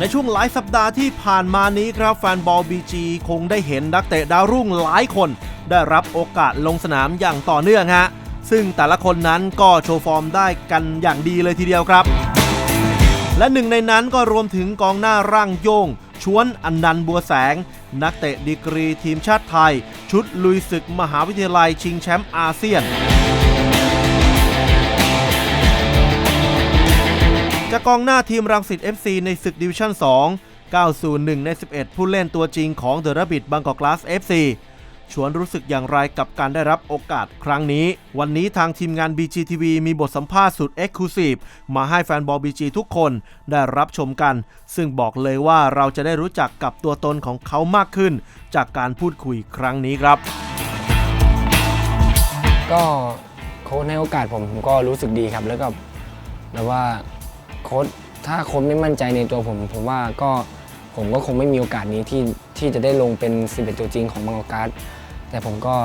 ในช่วงหลายสัปดาห์ที่ผ่านมานี้ครับแฟนบอลบีจีคงได้เห็นนักเตะดาวรุ่งหลายคน ได้รับโอกาสลงสนามอย่างต่อเนื่องฮะ ซึ่งแต่ละคนนั้นก็โชว์ฟอร์มได้กันอย่างดีเลยทีเดียวครับ และหนึ่งในนั้นก็รวมถึงกองหน้าร่างโยง ชวนอันนันต์บัวแสง นักเตะดีกรีทีมชาติไทย ชุดลุยศึกมหาวิทยาลัยชิงแชมป์อาเซียน จากกองหน้าทีมรังสิต FC ในศึกดิวิชั่น2ก้าวสู่1ใน 11 ผู้เล่นตัวจริงของเดอะระบิดบางกอกกลาส FC ชวนรู้สึกอย่างไรกับการได้รับโอกาสครั้งนี้ วันนี้ทางทีมงาน BGTV มีบทสัมภาษณ์สุด Exclusive มาให้แฟนบอล BG ทุกคนได้รับชมกัน ซึ่งบอกเลยว่าเราจะได้รู้จักกับตัวตนของเขามากขึ้น จากการพูดคุยครั้งนี้ครับ ก็โค้ชให้โอกาสผมผมก็รู้สึกดีครับแล้วก็แบบว่า โค้ชถ้าโค้ชไม่มั่นใจในตัวผม ผมว่าก็ผมก็คงไม่มีโอกาสนี้ที่ที่จะได้ลงเป็น 11 ตัวจริงของบางกอกการ์ดแต่ผมก็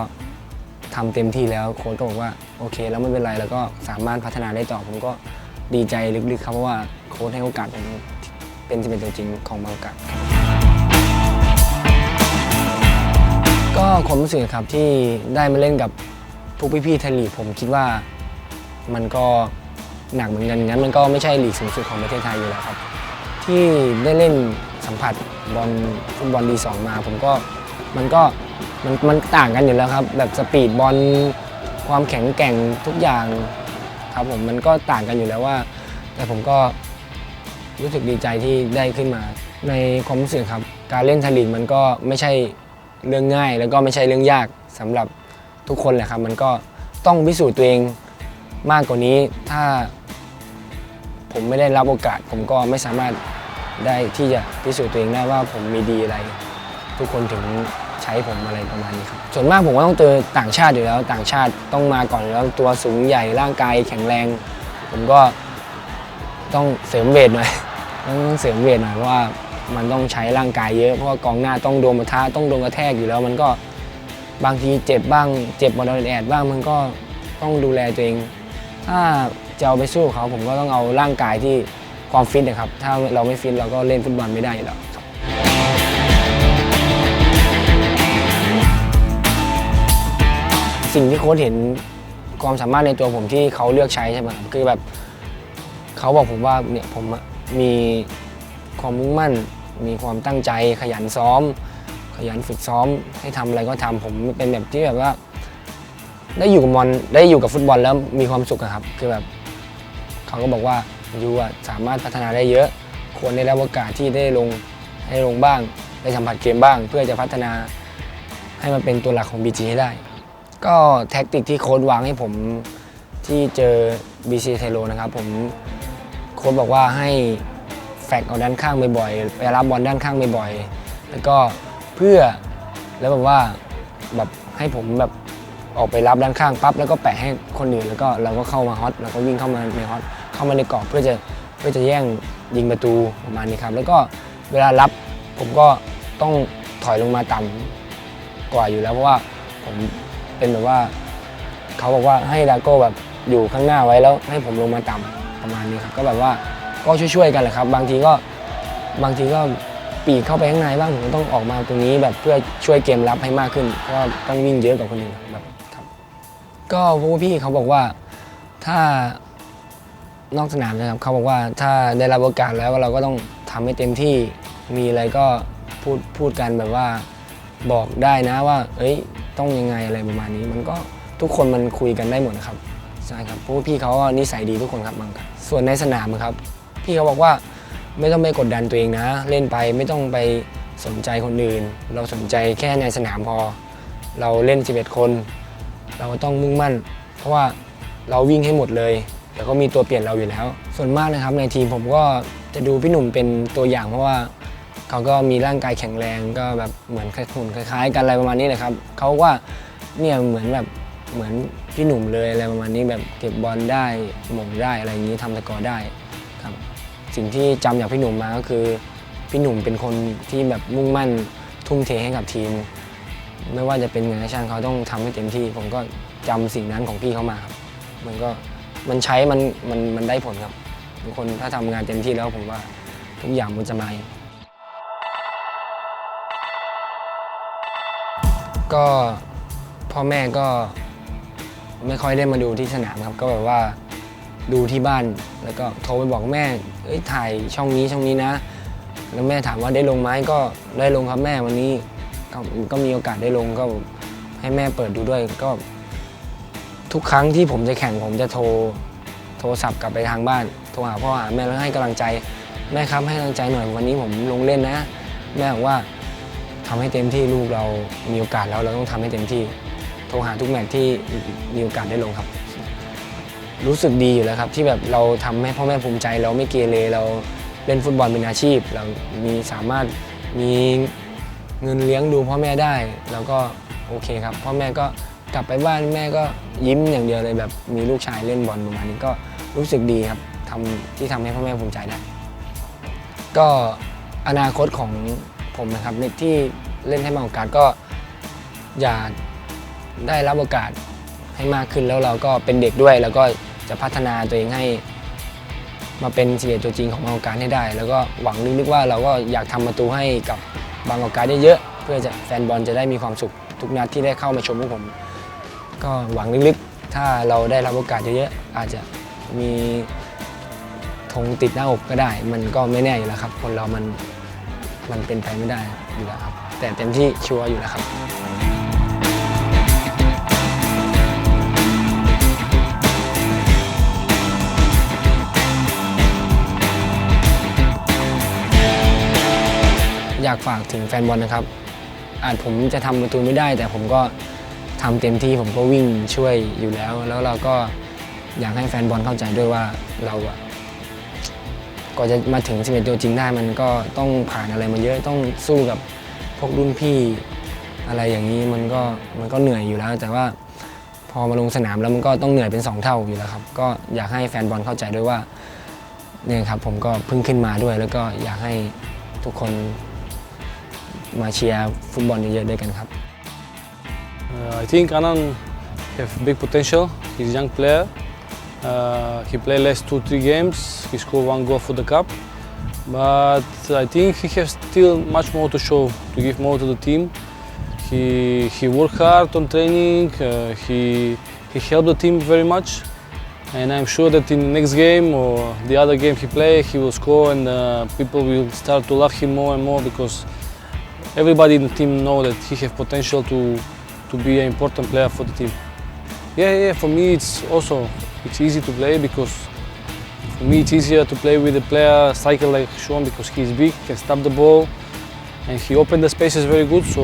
ทำเต็มที่แล้วโค้ชก็บอกว่าโอเค แล้วไม่เป็นไรแล้วก็สามารถพัฒนาได้ต่อ ผมก็ดีใจลึกๆครับเพราะว่าโค้ชให้โอกาสผมเป็น11ตัวจริงของบางกอกการ์ดก็ความรู้สึกครับที่ได้มาเล่นกับพวกพี่ๆไทยลีกผมคิดว่ามันก็ หนักเหมือนกันงั้นมันก็ไม่ใช่ลีกสูงสุดของประเทศไทยอยู่แล้วครับ ที่ได้เล่นสัมผัสบอลฟุตบอลดีสองมา ผมก็มันก็มันมันต่างกันอยู่แล้วครับ แบบสปีดบอลความแข็งแกร่งทุกอย่างครับผมมันก็ต่างกันอยู่แล้วว่า แต่ผมก็รู้สึกดีใจที่ได้ขึ้นมา ในความรู้สึกครับ การเล่นไทยลีกมันก็ไม่ใช่เรื่องง่าย แล้วก็ไม่ใช่เรื่องยากสำหรับทุกคนแหละครับ มันก็ต้องพิสูจน์ตัวเองมากกว่านี้ถ้า ผมไม่ได้รับโอกาส ผมก็ไม่สามารถได้ที่จะพิสูจน์ตัวเองได้ว่าผมมีดีอะไร ทุกคนถึงใช้ผมอะไรประมาณนี้ครับ ส่วนมากผมก็ต้องเจอต่างชาติอยู่แล้ว ต่างชาติต้องมาก่อนแล้วตัวสูงใหญ่ร่างกายแข็งแรง ผมก็ต้องเสริมเวทหน่อยต้องเสริมเวทหน่อยเพราะว่ามันต้องใช้ร่างกายเยอะเพราะว่ากองหน้าต้องโดนปะทะต้องโดนกระแทกอยู่แล้ว มันก็บางทีเจ็บบ้างเจ็บบอลแอดบ้างมันก็ต้องดูแลตัวเอง ถ้า จะเอาไปสู้เขาผมก็ต้องเอาร่างกายที่ความฟิตนะครับ ถ้าเราไม่ฟิตเราก็เล่นฟุตบอลไม่ได้อยู่แล้วครับสิ่งที่โค้ชเห็นความสามารถในตัวผมที่เขาเลือกใช้ใช่ไหมครับคือแบบเขาบอกผมว่าเนี่ยผมมีความมุ่งมั่น มีความตั้งใจขยันซ้อม ขยันฝึกซ้อมให้ทำอะไรก็ทำผมเป็นแบบที่แบบว่า ได้อยู่กับบอลได้อยู่กับฟุตบอลแล้วมีความสุขครับ คือแบบ เขาก็บอกว่ายูอะสามารถพัฒนาได้เยอะ ควรได้รับโอกาสที่ได้ลงให้ลงบ้าง ได้สัมผัสเกมบ้าง เพื่อจะพัฒนาให้มันเป็นตัวหลักของ BG ให้ได้ ก็แท็กติกที่โค้ดวางให้ผมที่เจอ BC ไทโลนะครับผมโค้ดบอกว่าให้แฟกเอาด้านข้างบ่อยๆไปรับบอลด้านข้างบ่อยๆแล้วก็เพื่อแล้วแบบว่าแบบให้ผมแบบออกไปรับด้านข้างปั๊บแล้วก็แปะให้คนอื่นแล้วก็เราก็เข้ามาฮอตแล้วก็วิ่งเข้ามาในฮอต เข้ามาในกรอบเพื่อจะเพื่อจะแย่งยิงประตูประมาณนี้ครับ แล้วก็เวลารับผมก็ต้องถอยลงมาต่ำกว่าอยู่แล้วเพราะว่าผมเป็นแบบว่าเขาบอกว่าให้ดาโก้แบบอยู่ข้างหน้าไว้แล้วให้ผมลงมาต่ำประมาณนี้ครับ ก็แบบว่าก็ช่วยๆกันแหละครับ บางทีก็บางทีก็ปีกเข้าไปข้างในบ้างผมก็ต้องออกมาตรงนี้แบบเพื่อช่วยเกมรับให้มากขึ้นเพราะว่าต้องวิ่งเยอะกว่าคนอื่นแบบครับ ก็พวกพี่เขาบอกว่าถ้า นอกสนามนะครับเขาบอกว่าถ้าได้รับโอกาสแล้วเราก็ต้องทำให้เต็มที่มีอะไรก็พูดพูดกันแบบว่าบอกได้นะว่า เอ้ยต้องยังไงอะไรประมาณนี้ มันก็ทุกคนมันคุยกันได้หมดนะครับใช่ครับเพราะว่าพี่เขาก็นิสัยดีทุกคนครับบางครับส่วนในสนามครับ พี่เขาบอกว่าไม่ต้องไปกดดันตัวเองนะ เล่นไปไม่ต้องไปสนใจคนอื่น เราสนใจแค่ในสนามพอ เราเล่น 11 คน เราก็ต้องมุ่งมั่น เพราะว่าเราวิ่งให้หมดเลย เดี๋ยวก็มีตัวเปลี่ยนเราอยู่แล้ว ส่วนมากนะครับในทีมผมก็จะดูพี่หนุ่มเป็นตัวอย่างเพราะว่าเขาก็มีร่างกายแข็งแรงก็แบบเหมือนคล้ายหุ่นคล้ายๆกันอะไรประมาณนี้เลยครับเขาว่าเนี่ยเหมือนแบบเหมือนพี่หนุ่มเลยอะไรประมาณนี้แบบเก็บบอลได้หม่งได้อะไรอย่างนี้ทำตะกอได้ครับสิ่งที่จำจากพี่หนุ่มมาก็คือพี่หนุ่มเป็นคนที่แบบมุ่งมั่นทุ่มเทให้กับทีม ไม่ว่าจะเป็นงก็ช่างเขาต้องทำให้เต็มที่ ผมก็จำสิ่งนั้นของพี่เขามาครับมันก็ มันใช้มันมันมันได้ผลครับทุกคนถ้าทำงานเต็มที่แล้วผมว่าทุกอย่างมันจะมาเองก็พ่อแม่ก็ไม่ค่อยได้มาดูที่สนามครับ ก็แบบว่าดูที่บ้านแล้วก็โทรไปบอกแม่เอ้ยถ่ายช่องนี้ช่องนี้นะ แล้วแม่ถามว่าได้ลงไหมก็ได้ลงครับแม่วันนี้ก็ก็มีโอกาสได้ลงก็ให้แม่เปิดดูด้วยก็ ทุกครั้งที่ผมจะแข่งผมจะโทรโทรศัพท์กลับไปทางบ้าน โทรหาพ่อหาแม่แล้วให้กำลังใจ แม่ครับให้กำลังใจหน่อยวันนี้ผมลงเล่นนะ แม่บอกว่าทำให้เต็มที่ลูกเรามีโอกาสแล้วเราต้องทำให้เต็มที่ โทรหาทุกแมตช์ที่มีโอกาสได้ลงครับ รู้สึกดีอยู่แล้วครับ ที่แบบเราทำให้พ่อแม่ภูมิใจเราไม่เกเรเราเล่นฟุตบอลเป็นอาชีพ เรามีสามารถมีเงินเลี้ยงดูพ่อแม่ได้ แล้วก็โอเคครับ พ่อแม่ก็ กลับไปบ้านแม่ก็ยิ้มอย่างเดียวเลยแบบมีลูกชายเล่นบอลประมาณนี้ก็รู้สึกดีครับทำที่ทำให้พ่อแม่ภูมิใจได้ ก็อนาคตของผมนะครับในที่เล่นให้มาโอกาสก็อยากได้รับโอกาสให้มากขึ้นแล้วเราก็เป็นเด็กด้วย แล้วก็จะพัฒนาตัวเองให้มาเป็นสิเตัวจริงของบางกอกการให้ได้ แล้วก็หวังลึกๆว่าเราก็อยากทำประตูให้กับบางกอกการเยอะๆเพื่อจะแฟนบอลจะได้มีความสุขทุกนัดที่ได้เข้ามาชมพวกผม ก็หวังลึกๆ ถ้าเราได้รับโอกาสเยอะๆ อาจจะมีธงติดหน้าอกก็ได้ มันก็ไม่แน่อยู่แล้วครับ คนเรามันมันเป็นไปไม่ได้อยู่แล้วครับ แต่เต็มที่ชัวร์อยู่แล้วครับ อยากฝากถึงแฟนบอลนะครับ อาจผมจะทำประตูไม่ได้ แต่ผมก็ ทำเต็มที่ผมก็วิ่งช่วยอยู่แล้ว แล้วเราก็อยากให้แฟนบอลเข้าใจด้วยว่าเราอะก็จะมาถึง 11 ตัวจริงได้มันก็ต้องผ่านอะไรมาเยอะต้องสู้กับพวกรุ่นพี่อะไรอย่างนี้มันก็มันก็เหนื่อยอยู่แล้ว แต่ว่าพอมาลงสนามแล้วมันก็ต้องเหนื่อยเป็นสองเท่าอยู่แล้วครับ ก็อยากให้แฟนบอลเข้าใจด้วยว่าเนี่ยครับผมก็เพิ่งขึ้นมาด้วย แล้วก็อยากให้ทุกคนมาเชียร์ฟุตบอลเยอะๆด้วยกันครับ I think Anan have big potential. He's a young player. Uh, he played last two, three games. He scored one goal for the cup. But I think he has still much more to show, to give more to the team. He, he worked hard on training. Uh, he, he helped the team very much. And I'm sure that in the next game or the other game he play, he will score and uh, people will start to love him more and more because everybody in the team know that he have potential to to be an important player for the team. Yeah, yeah. For me, it's also it's easy to play because for me it's easier to play with a player striker like Sean because he's big, can stop the ball, and he opened the spaces very good. So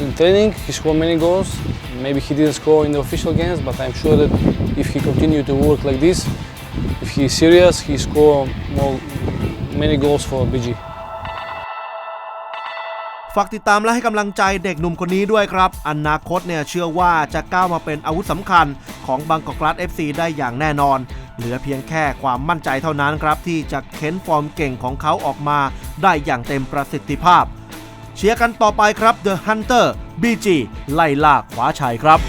in training, he scored many goals. Maybe he didn't score in the official games, but I'm sure that if he continue to work like this, if he is serious, he score more many goals for BG. ฝากติดตามและให้กำลังใจเด็กหนุ่มคนนี้ด้วยครับ อนาคตเนี่ยเชื่อว่าจะก้าวมาเป็นอาวุธสำคัญของบางกอกกราส FC ได้อย่างแน่นอน เหลือเพียงแค่ความมั่นใจเท่านั้นครับ ที่จะเค้นฟอร์มเก่งของเขาออกมา ได้อย่างเต็มประสิทธิภาพ เชียร์กันต่อไปครับ The Hunter BG ไล่ล่าคว้าชัยครับ